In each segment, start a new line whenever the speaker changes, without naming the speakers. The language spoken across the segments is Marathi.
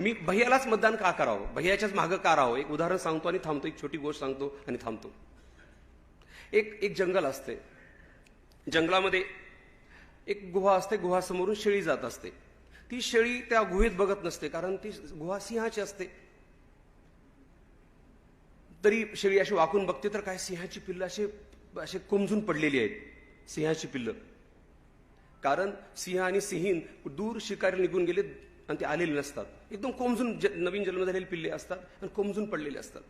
मी भैयालाच मतदान का करावं? भैयाच्याच मागं का राहावं? एक उदाहरण सांगतो आणि थांबतो एक छोटी गोष्ट सांगतो आणि थांबतो. एक एक जंगल असते. जंगलामध्ये एक गुहा असते गुहासमोरून शेळी जात असते. ती शेळी त्या गुहेत बघत नसते कारण ती गुहा सिंहाची असते. तरी शेळी अशी वाकून बघते तर काय सिंहाची पिल्लं असे असे कोमजून पडलेली आहेत सिंहाची पिल्लं. कारण सिंह आणि सिंहीन दूर शिकारी निघून गेले आणि ते आलेले नसतात. एकदम कोमजून ज- नवीन जन्म झालेले पिल्ले असतात आणि कोमजून पडलेले असतात.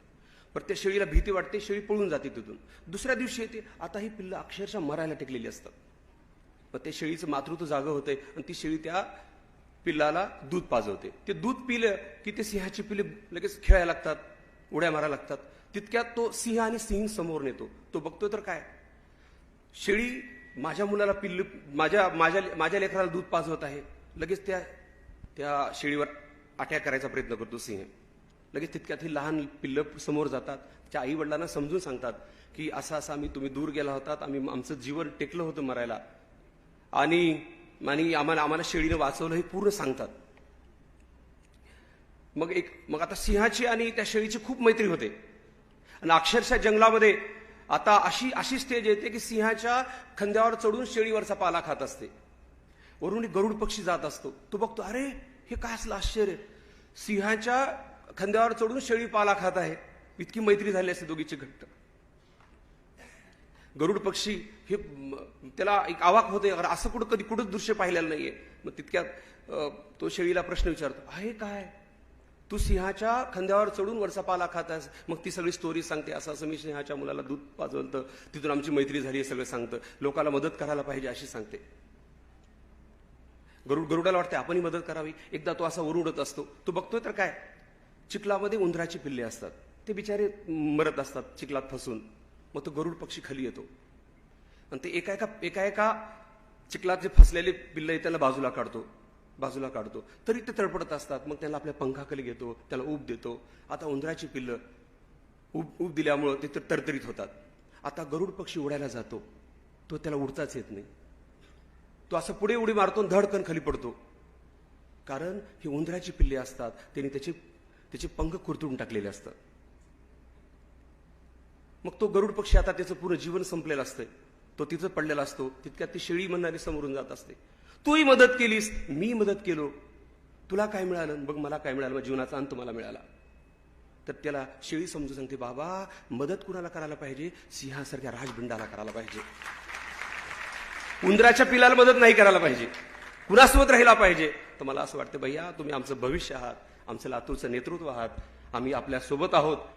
पण त्या शेळीला भीती वाटते शेळी पळून जाते तिथून. दुसऱ्या दिवशी येते आता ही पिल्लं अक्षरशः मरायला टेकलेली असतात. मग त्या शेळीचं मातृत्व जागं होते आणि ती शेळी त्या पिल्लाला दूध पाजवते. ते दूध पिलं की ते सिंहाची पिल्ले लगेच खेळायला लागतात उड्या मारायला लागतात. तितक्यात तो सिंह आणि सिंह समोर नेतो. तो बघतो तर काय? शेळी माझ्या मुलाला पिल्लू माझ्या माझ्या माझ्या लेकराला दूध पाजवत आहे. लगेच त्या त्या शेळीवर अटॅक करायचा प्रयत्न करतो सिंह. लगेच तितक्यात ही लहान पिल्लं समोर जातात. त्या आई वडिलांना समजून सांगतात की असा असा आम्ही तुम्ही दूर गेला होतात आम्ही आमचं जीवन टेकलं होतं मरायला. आणि आणि आम्हाला आम्हाला शेळीनं वाचवलं हे पूर्ण सांगतात. मग एक मग आता सिंहाची आणि त्या शेळीची खूप मैत्री होते. आणि अक्षरशः जंगलामध्ये आता अशी अशी स्टेज येते की सिंहाच्या खांद्यावर चढून शेळीवरचा पाला खात असते. वरून एक गरुड पक्षी जात असतो. तो बघतो अरे हे काय असलं आश्चर्य? सिंहाच्या खांद्यावर चढून शेळी पाला खात आहे. इतकी मैत्री झाली असते दोघीची घट्ट. गरुड पक्षी हे त्याला एक आवाक होते अरे असं कुठं कधी कुठंच दृश्य पाहिलेलं नाहीये. मग तितक्यात तो शेळीला प्रश्न विचारतो आहे काय? तू सिंहाच्या खांद्यावर चढून वरचा पाला खात आहेस. मग ती सगळी स्टोरी सांगते. असं असं मी सिंहाच्या मुलाला दूध पाजवलं तिथून आमची मैत्री झाली हे सगळं सांगतं. लोकांना मदत करायला पाहिजे अशी सांगते. गरुड गरुडाला वाटते आपणही मदत करावी. एकदा तो असा ओरडत असतो. तो बघतोय तर काय? चिखलामध्ये उंदराची पिल्ले असतात. ते बिचारे मरत असतात चिखलात फसून. मग तो गरुड पक्षी खाली येतो. आणि ते एका एका एका एका चिखलात जे फसलेले पिल्ल आहे त्याला बाजूला काढतो. बाजूला काढतो. तरी ते तडपडत असतात. मग त्याला आपल्या पंखाखाली घेतो. त्याला ऊब देतो. आता उंदराची पिल्लं ऊब ऊब दिल्यामुळं ते तर तरतरीत होतात. आता गरुड पक्षी उडायला जातो. तो त्याला उडताच येत नाही. तो असं पुढे उडी मारतो धडकन खाली पडतो. कारण ही उंदराची पिल्ले असतात त्यांनी त्याचे त्याचे पंख कुरतडून टाकलेले असतात. मग तो गरुड पक्षी आता त्याचं पूर्ण जीवन संपलेलं असतंय. तो तिथं पडलेला असतो तितक्यात ती शेळी म्हणणारी समोरून जात असते. तूही मदत केलीस मी मदत केलो. तुला काय मिळालं? बघ मला काय मिळालं? मग जीवनाचा अंत मला मिळाला. तर त्याला शेळी समजू सांगते बाबा मदत कुणाला करायला पाहिजे? सिंहासारख्या राजबिंडाला करायला पाहिजे. उंदराच्या पिलाला मदत नाही करायला पाहिजे. कुणासोबत राहिला पाहिजे. तर मला असं वाटतं भैया तुम्ही आमचं भविष्य आहात. आमचं लातूरचं नेतृत्व आहात. आम्ही आपल्यासोबत आहोत.